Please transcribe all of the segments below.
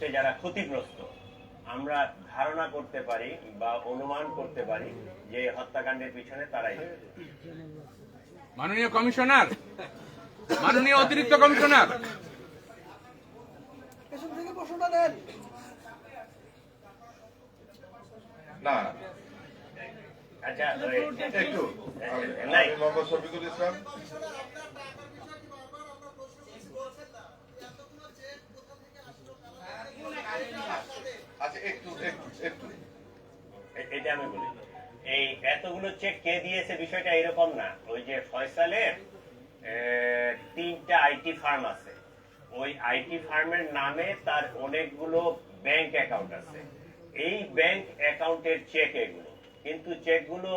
কষ্টে যারা ক্ষতিগ্রস্ত আমরা ধারণা করতে পারি বা অনুমান করতে পারি যে হত্যাকাণ্ডের পিছনে তারাই মাননীয় কমিশনার মাননীয় অতিরিক্ত কমিশনার। না। আচ্ছা একটু মোহাম্মদ শফিকুল ইসলাম। আচ্ছা এই এতগুলো চেক কে দিয়েছে বিষয়টা এরকম না। ওই যে ফয়সালের তিনটা আইটি ফার্ম আছে। ওই আইটি ফার্মের নামে তার অনেকগুলো ব্যাংক অ্যাকাউন্ট আছে। এই ব্যাংক অ্যাকাউন্টের চেক এগুলো। কিন্তু চেকগুলো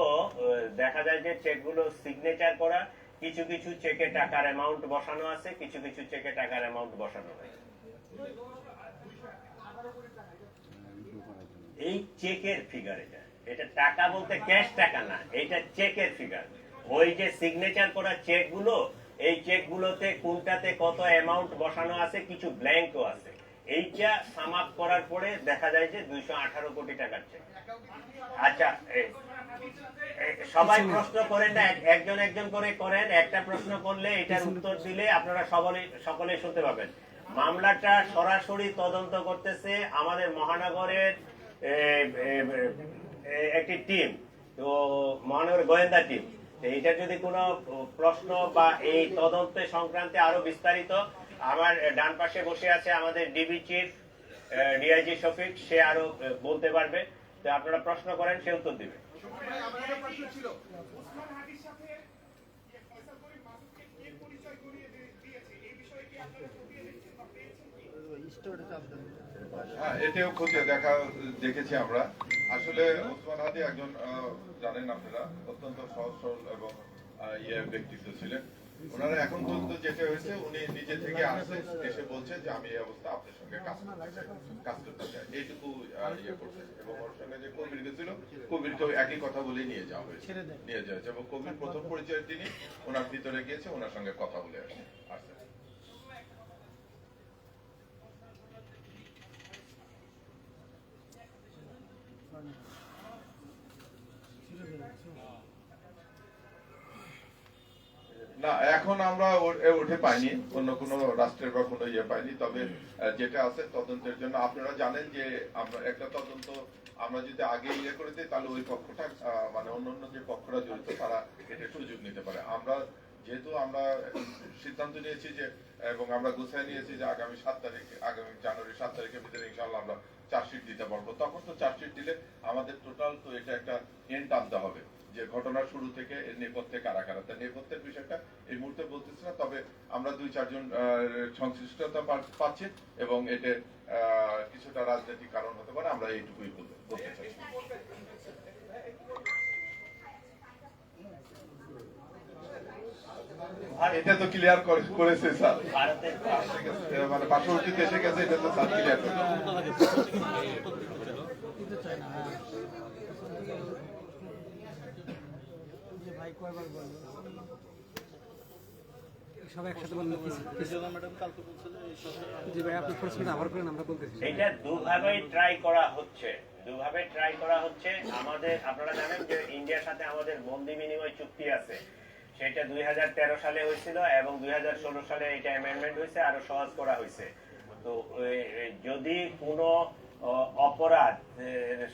দেখা যায় যে চেকগুলো সিগনেচার করা, কিছু কিছু চেকে টাকার অ্যামাউন্ট বসানো আছে, কিছু কিছু চেকে টাকার অ্যামাউন্ট বসানো হয় এই চেকের ফিগার এটা। এটা টাকা বলতে ক্যাশ টাকা না এটা চেকের ফিগার ওই যে সিগনেচার করা চেকগুলো এই চেক গুলোতে কোনটাতে কত অ্যামাউন্ট বসানো আছে কিছু ব্ল্যাঙ্কও আছে। এইটা সাম আপ করার পরে দেখা যায় যে দুইশো আঠারো কোটি টাকার চেক আচ্ছা সবাই প্রশ্ন করেন না একজন একজন করে করেন একটা প্রশ্ন করলে এটার উত্তর দিলে আপনারা সকলে সকলে শুনতে পাবেন। মামলাটা সরাসরি তদন্ত করতেছে আমাদের মহানগরের একটি টিম তো মহানগর গোয়েন্দা টিম এইটা যদি কোনো প্রশ্ন বা এই তদন্ত সংক্রান্তে আরও বিস্তারিত, আমার ডান পাশে বসে আছে আমাদের ডিবি চিফ ডিআইজি শফিক, সে আরও বলতে পারবে। তো আপনারা প্রশ্ন করেন, সে উত্তর দিবে। হ্যাঁ এটাও খতিয়ে দেখা দেখেছি আমরা। আসলে ওসমান হাদি একজন জানেন আপনারা অত্যন্ত সহজ সরল এবং ইয়ে ব্যক্তিত্ব ছিলেন। ওনারা এখন পর্যন্ত যেটা হয়েছে উনি নিজে থেকে আসছে এসে বলছে যে আমি এই অবস্থা আপনার সঙ্গে কাজ করতে চাই কাজ করতে চাই। এইটুকু ইয়ে করছে এবং ওর সঙ্গে যে কবির গেছিল কবিরকেও একই কথা বলে নিয়ে যাওয়া হয়েছে নিয়ে যাওয়া হয়েছে। এবং কবির প্রথম পরিচয় তিনি ওনার ভিতরে গিয়েছে ওনার সঙ্গে কথা বলে আসছে না, এখন আমরা উঠে পাইনি। অন্য কোনো রাষ্ট্রের বা কোনো ইয়ে পাইনি। তবে যেটা আছে তদন্তের জন্য আপনারা জানেন যে আমরা একটা তদন্ত আমরা যদি আগে ইয়ে করে দিই, তাহলে ওই পক্ষটা মানে অন্য যে পক্ষরা জড়িত, তারা এটা সুযোগ নিতে পারে। আমরা যেহেতু আমরা সিদ্ধান্ত নিয়েছি যে, এবং আমরা গুছাই নিয়েছি যে আগামী সাত তারিখে, আগামী জানুয়ারি সাত তারিখের ভিতরে ইনশাল্লাহ আমরা চার্জশিট দিতে পারব। তখন তো চার্জশিট দিলে আমাদের টোটাল তো এটা একটা এন্ড আনতে হবে, যে ঘটনা শুরু থেকে এর নেপথ্যে কারা কারা। তা নেপথ্যের বিষয়টা এই মুহূর্তে বলতেছি না, তবে আমরা দুই, চারজন সংশ্লিষ্টতা পাচ্ছি এবং এতে কিছুটা রাজনৈতিক কারণ হতে পারে, আমরা এইটুকুই বলতে বলতে এটা তো ক্লিয়ার করেছে স্যার। মানে পার্শ্ববর্তী দেশে গেছে এটা তো স্যার ক্লিয়ার করে ভাই কয়বার বলব সবাই একসাথে বলব জি ভাই আপনি প্রশ্নটা আবার করেন আমরা বলতেছি। এটা দুভাবেই ট্রাই করা হচ্ছে। দুভাবে ট্রাই করা হচ্ছে। আমাদের আপনারা জানেন যে ইন্ডিয়ার সাথে আমাদের বন্দি বিনিময় চুক্তি আছে। সেটা দুই হাজার তেরো সালে হয়েছিল এবং দুই হাজার ষোলো সালে এটা অ্যামেন্ডমেন্ট হয়েছে, আরও সহজ করা হয়েছে। তো যদি কোনো অপরাধ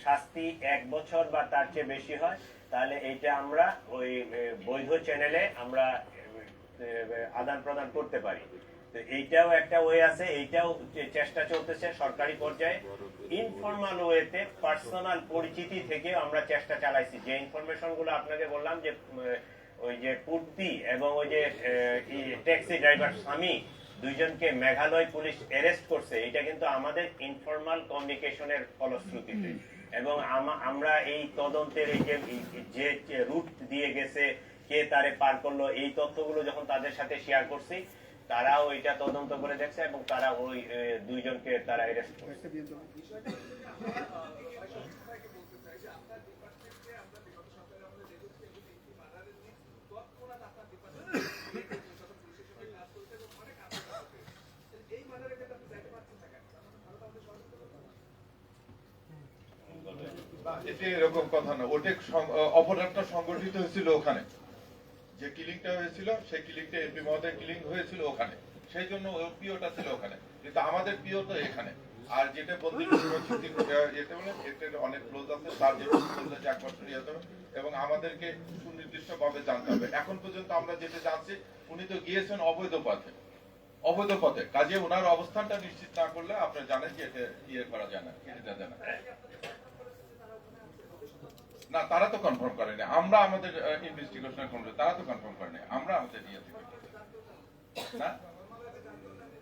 শাস্তি এক বছর বা তার চেয়ে বেশি হয়, তাহলে এটা আমরা ওই বৈধ চ্যানেলে আমরা আদান প্রদান করতে পারি। তো এইটাও একটা ওয়ে আছে, এইটাও চেষ্টা চলতেছে সরকারি পর্যায়ে। ইনফরমাল ওয়েতে পার্সোনাল পরিচিতি থেকে আমরা চেষ্টা চালাইছি। যে ইনফরমেশনগুলো আপনাকে বললাম যে ওই যে পূর্তি এবং ওই যে ট্যাক্সি ড্রাইভার স্বামী দুইজনকে মেঘালয় পুলিশ অ্যারেস্ট করছে, এটা কিন্তু আমাদের ইনফরমাল কমিউনিকেশনের ফলশ্রুতিতে। এবং আমরা এই তদন্তের এই যে যে রুট দিয়ে গেছে, কে তারে পার করল, এই তথ্যগুলো যখন তাদের সাথে শেয়ার করছি, তারাও এটা তদন্ত করে দেখছে এবং তারা ওই দুইজনকে তারা অ্যারেস্ট করছে। এতে এরকম কথা না। ওটা অপরাধটা সংগঠিত হয়েছিল ওখানে। যে কিলিংটা হয়েছিল সেই কিলিংটা এমপি মহোদয় কিলিং হয়েছিল ওখানে। সেই জন্য ওর পিওটা ছিল ওখানে। কিন্তু আমাদের পিও তো এখানে। আর যেটা বন্দি বিনিময় চুক্তি আহ, বলে এতে অনেক ক্লোজ আছে। তার যে বলল যে এক বছর ইয়ে এবং আমাদেরকে সুনির্দিষ্ট ভাবে জানতে হবে। এখন পর্যন্ত আমরা যেটা জানছি উনি তো গিয়েছেন অবৈধ পথে। অবৈধ পথে। কাজে ওনার অবস্থানটা নিশ্চিত না করলে আপনি জানেন যে এটা ইয়ে করা যায় না দেওয়া যায় না না তারা তো কনফার্ম করেনি আমরা আমাদের ইনভেস্টিগেশন করলে তারা তো কনফার্ম করেনি আমরা আমাদের ইয়ে থেকে না?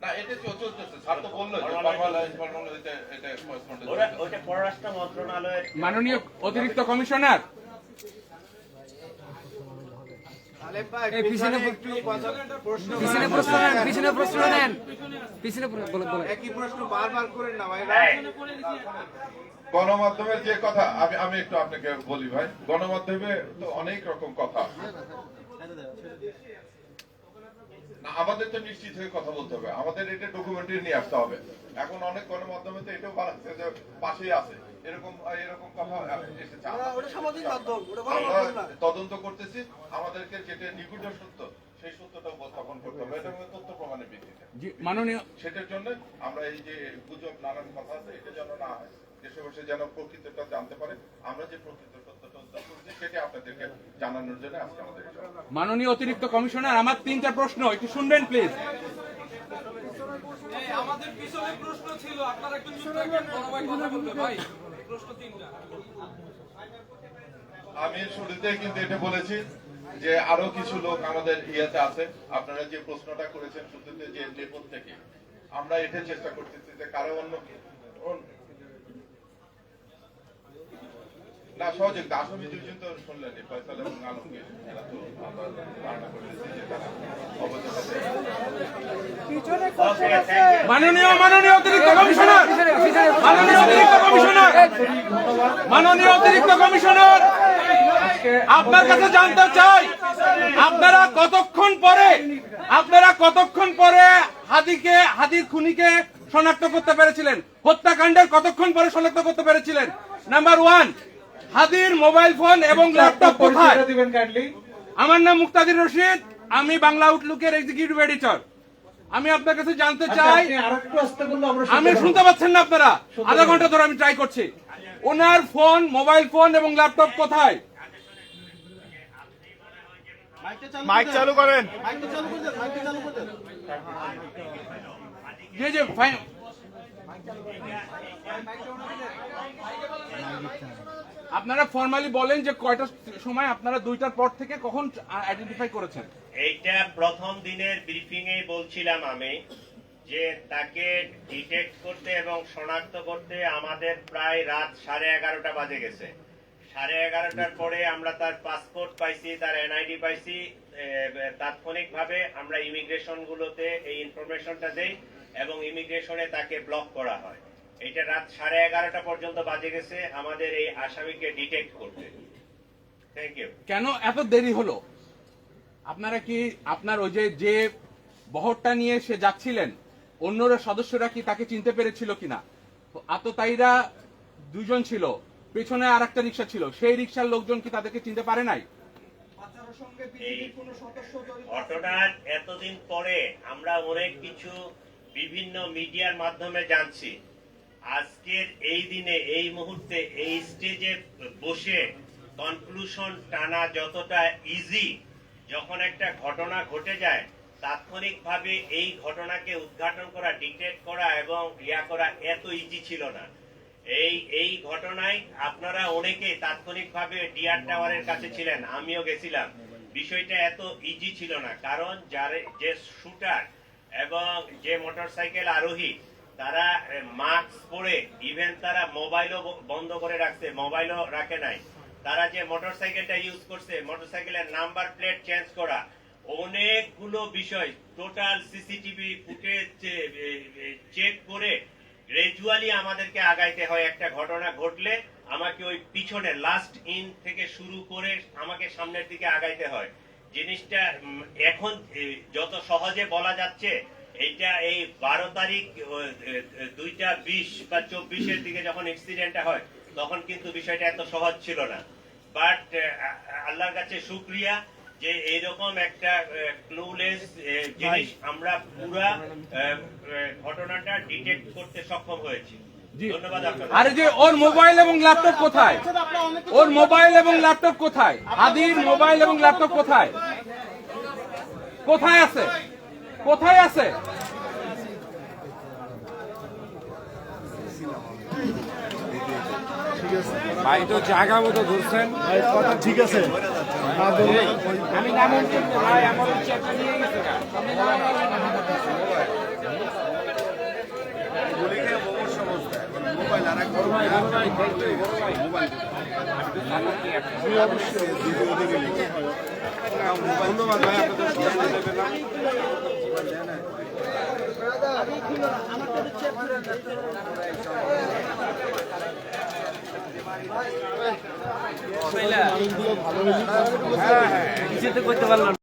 না এটা চলতেছে। স্যার তো বলল যে এটা এটা মাননীয় অতিরিক্ত কমিশনার এই পিছনে পিছনে প্রশ্ন নেন পিছনে প্রশ্ন নেন। পিছনে প্র- বলেন বলেন একই প্রশ্ন বারবার করেন না ভাই। গণমাধ্যমের যে কথা আমি আমি একটু আপনাকে বলি ভাই গণমাধ্যমে তো অনেক রকম কথা। না আমাদের তো নিশ্চিত হয়ে কথা বলতে হবে। আমাদের এটা ডকুমেন্টারি নিয়ে আসতে হবে। এখন অনেক গণমাধ্যমে তো এটাও বাড়াচ্ছে যে পাশেই আছে। এরকম এরকম কথা এসেছে ওটা সামাজিক মাধ্যম ওটা আমরা গণমাধ্যম না। তদন্ত করতেছি আমাদেরকে যেটা নিগুড় সত্য সেই সত্যটা উপস্থাপন করতে হবে। এটা তথ্য প্রমাণের ভিত্তিতে। মাননীয় সেটার জন্য আমরা এই যে গুজব নানান কথা আছে এটা যেন না হয়। দেশে বসে যেন প্রকৃতটা জানতে পারে আমরা যে প্রকৃত সত্যটা উদ্ধার করছি সেটা আপনাদেরকে জানানোর জন্য আজকে আমাদের মাননীয় অতিরিক্ত কমিশনার আমার তিনটা প্রশ্ন একটু শুনবেন প্লিজ আমাদের পিছনে প্রশ্ন ছিল আপনারা একটু চুপ থাকবেন বড় ভাই কথা বলবে ভাই। প্রশ্ন তিনটা আমি শুরুতে কিন্তু এটা বলেছি যে আরও কিছু লোক আমাদের ইয়েতে আছে। আপনারা যে প্রশ্নটা করেছেন শুরুতে যে নেপথ্য থেকে আমরা এটা চেষ্টা করতেছি যে কারও অন্য অন্য- না সহযোগিতা আসামি দুজন তো শুনলেন ফয়সাল এবং আলমগীর এরা তো আমরা ধারণা করতেছি যে তারা অবৈধভাবে ওকে থ্যাংক ইউ মাননীয় মাননীয় অতিরিক্ত কমিশনার! মাননীয় অতিরিক্ত কমিশনার! মাননীয় অতিরিক্ত কমিশনার! আপনার কাছে জানতে চাই আপনারা কতক্ষণ পরে আপনারা কতক্ষণ পরে হাদিকে হাদির খুনিকে শনাক্ত করতে পেরেছিলেন? হত্যাকাণ্ডের কতক্ষণ পরে শনাক্ত করতে পেরেছিলেন? নাম্বার ওয়ান হাদির মোবাইল ফোন এবং ল্যাপটপ কোথায়? দিবেন কাইন্ডলি আমার নাম মুক্তাদির রশিদ আমি বাংলা আউটলুকের এক্সিকিউটিভ এডিটর আমি আপনার কাছে জানতে চাই বললে আমরা আমি শুনতে পাচ্ছেন না আপনারা? আধা ঘণ্টা ধরে আমি ট্রাই করছি। ওনার ফোন মোবাইল ফোন এবং ল্যাপটপ কোথায়? মাইক চালু করেন। মাইকটা চালু করে আপনারা ফর্মালি বলেন যে কয়টা সময় আপনারা দুইটার পর থেকে কখন আইডেন্টিফাই করেছেন? এইটা প্রথম দিনের ব্রিফিং এ বলছিলাম আমি, যে তাকে ডিটেক্ট করতে এবং শনাক্ত করতে আমাদের প্রায় রাত সাড়ে এগারোটা বাজে গেছে। সাড়ে এগারোটার পরে আমরা তার পাসপোর্ট পাইছি, তার এনআইডি পাইছি তাৎক্ষণিক ভাবে আমরা ইমিগ্রেশন গুলোতে এই ইনফরমেশনটা দেই এবং ইমিগ্রেশনে তাকে ব্লক করা হয়। এটা রাত সাড়ে এগারোটা পর্যন্ত বাজে গেছে। আমাদের এই আসামিকে ডিটেক্ট করতে। থ্যাংক ইউ কেন এত দেরি হলো? আপনারা কি আপনার ওই যে যে বহরটা নিয়ে সে যাচ্ছিলেন অন্যরা সদস্যরা কি তাকে চিনতে পেরেছিল কিনা? আততায়ীরা দুজন ছিল পেছনে আর একটা রিক্সা ছিল। সেই রিক্সার লোকজন কি তাদেরকে চিনতে পারে নাই? ঘটনার এতদিন পরে আমরা অনেক কিছু বিভিন্ন মিডিয়ার মাধ্যমে জানছি। আজকের এই দিনে, এই মুহূর্তে, এই স্টেজে বসে কনক্লুশন টানা যতটা ইজি যখন একটা ঘটনা ঘটে যায়, তাৎক্ষণিকভাবে এই ঘটনাকে উদ্ঘাটন করা ডিটেক্ট করা এবং ইয়া করা এত ইজি ছিল না। এই এই ঘটনায় আপনারা অনেকে তাৎক্ষণিকভাবে ডিআর টাওয়ারের কাছে ছিলেন, আমিও গেছিলাম। বিষয়টা এত ইজি ছিল না, কারণ যার, যে শুটার এবং যে মোটরসাইকেল আরোহী তারা মাস্ক পরে ইভেন তারা মোবাইলও বন্ধ করে রাখছে, মোবাইলও রাখে নাই। তারা যে মোটরসাইকেলটা ইউজ করছে মোটরসাইকেলের নাম্বার প্লেট চেঞ্জ করা, অনেকগুলো বিষয় টোটাল সিসিটিভি ফুটেজ চেক করে গ্রাজুয়ালি আমাদেরকে আগাইতে হয়। একটা ঘটনা ঘটলে আমাকে ওই পিছনে লাস্ট ইন থেকে শুরু করে আমাকে সামনের দিকে আগাইতে হয়। জিনিসটা এখন যত সহজে বলা যাচ্ছে এইটা এই বারো তারিখ দুইটা বিশ বা চব্বিশের দিকে যখন এক্সিডেন্টটা হয় তখন কিন্তু বিষয়টা এত সহজ ছিল না। বাট আল্লাহর কাছে শুক্রিয়া যে এইরকম একটা ক্লুলেস জিনিস আমরা পুরা ঘটনাটা ডিটেক্ট করতে সক্ষম হয়েছি। আরে যে ওর মোবাইল এবং ল্যাপটপ কোথায়? ওর মোবাইল এবং ল্যাপটপ কোথায়? আদির মোবাইল এবং ল্যাপটপ কোথায়? কোথায় আছে? কোথায় আছে? ভাই তো জায়গা মতো ধরছেন। ঠিক আছে। আমি ভাই আমার চেকটা নিয়ে গেছে ধন্যবাদ হ্যাঁ আপনাদের কিছুতে করতে পারলাম।